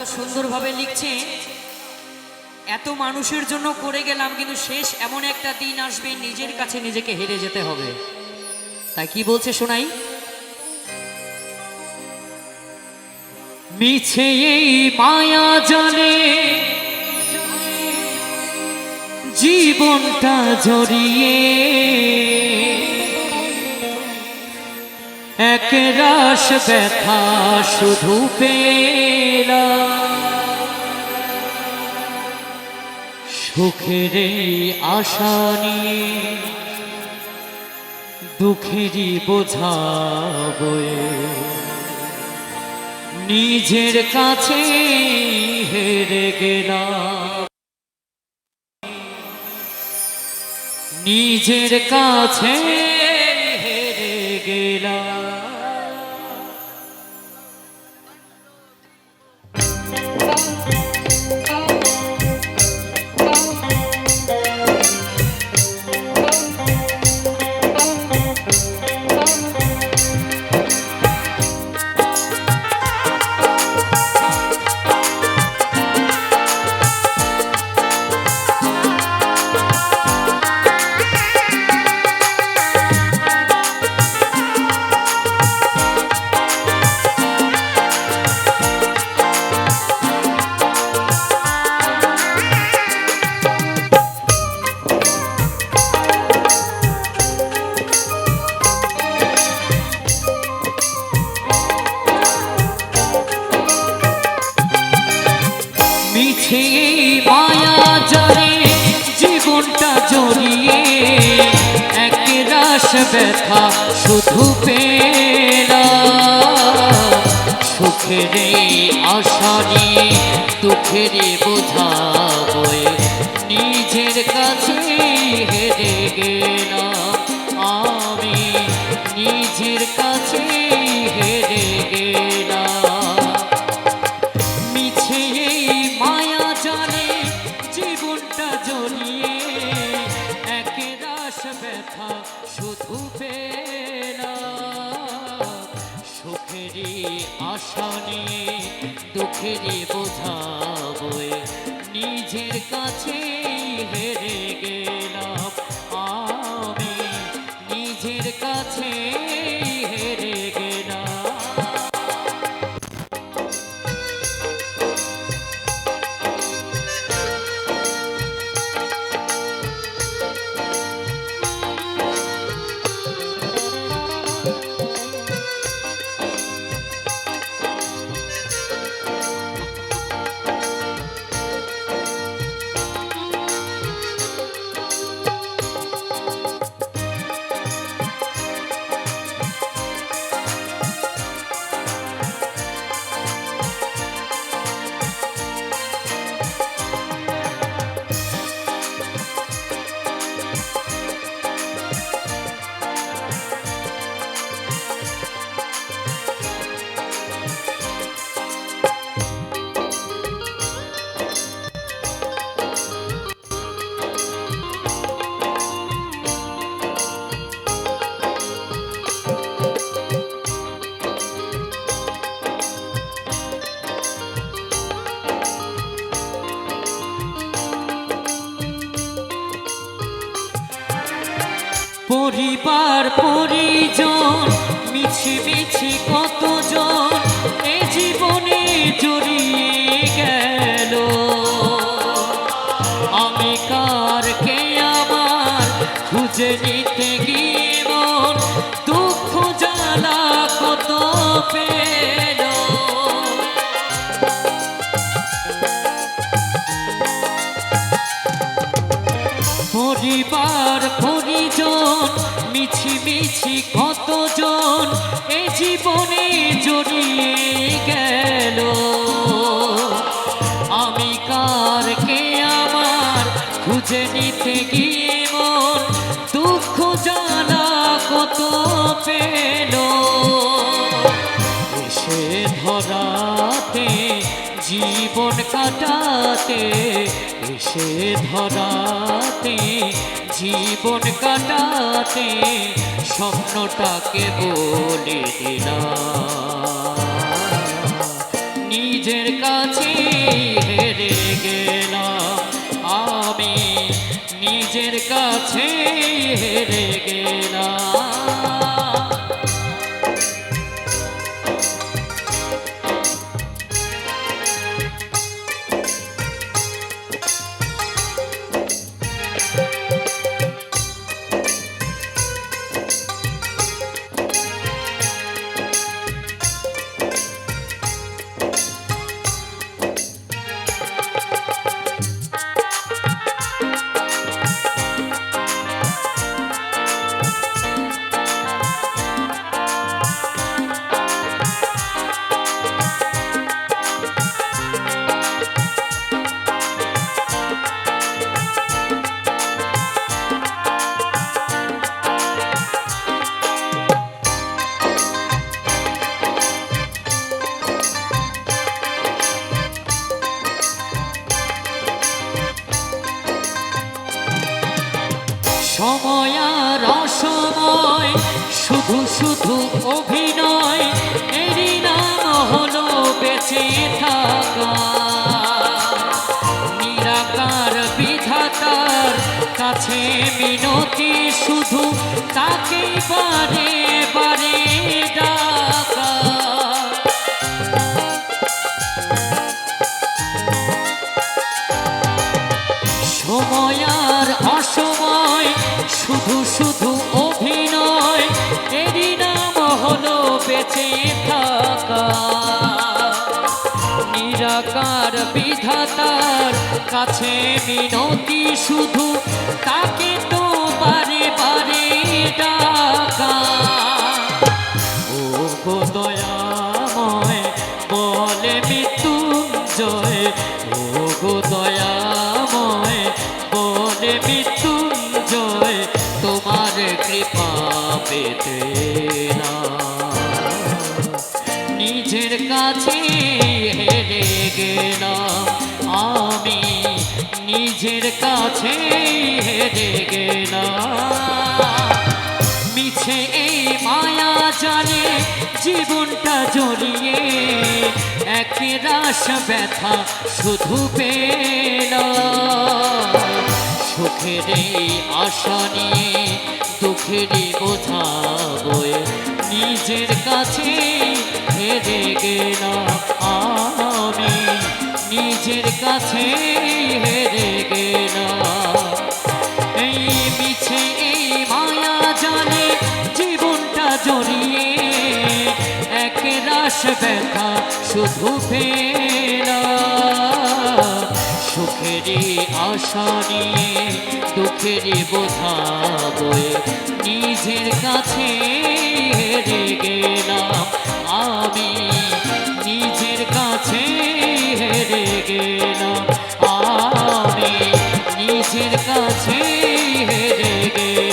এত সুন্দরভাবে লিখছে। এত মানুষের জন্য করে গেলাম, কিন্তু শেষ এমন একটা দিন আসবে, নিজের কাছে নিজেকে হেরে যেতে হবে। তাই কি বলছে শোনাই মিছে এই মায়া জানে জীবনটা জড়িয়ে এক রাস ব্যথা শুধু পেলা সুখের আশা নিয়ে দুঃখেরই বোঝা বয়ে। নিজের কাছে হেরে গেলাম। নিজের কাছে ব্যথা শুধু পেলা। সুখের আশা নিয়ে দুঃখের বোঝা বয়ে আশা নিয়ে দুঃখেরই বোঝা নিজের কাছে হেরে পরিবার, পরিজন মিছি মিছি কতজন এ জীবনে জড়িয়ে গেল? আমি কার কে আমার খুঁজে নিতে গিয়ে মন? দুঃখ জ্বালা কত পেল? পরিজন মিছি মিছি কতজন? এ জীবনে জড়িয়ে গেল। আমি কার কে আমার খুঁজে নিতে গিয়ে মন? দুঃখ জানা কত পেল? এসে ধরাতে জীবন কাটাতে, এসে ধরাতে, জীবন কাটাতে, স্বপ্নটাকে বলে দিলাম নিজের কাছে হেরে গেলাম আমি নিজের কাছে হেরে গেলাম সময় আর অসময় শুধু শুধু অভিনয় বেঁচে থাকা। নিরাকার বিধাতার কাছে মিনতি শুধু তাকে তো বারে বারে ডাকা। নিজের কাছে হেরে গেলাম। আমি নিজের কাছে হেরে গেলাম। মিছে এই মায়া জানে জীবনটা জড়িয়ে এক রাস ব্যথা শুধু পেল। সুখের এই আশা নিয়ে, দুঃখেরই বোঝা বয়ে নিজের কাছে হেরে গেলাম আমি। নিজের কাছে হেরে গেলাম এই মিছে, এই মায়া জানে জীবনটা জড়িয়ে। এক রাস ব্যথা শুধু ফেরা সুখেরই আশা নিয়ে দুঃখেরই বোঝা নিজের কাছে আমি নিজের কাছে হেরে গেলাম আমি নিজের কাছে হেরে গেলাম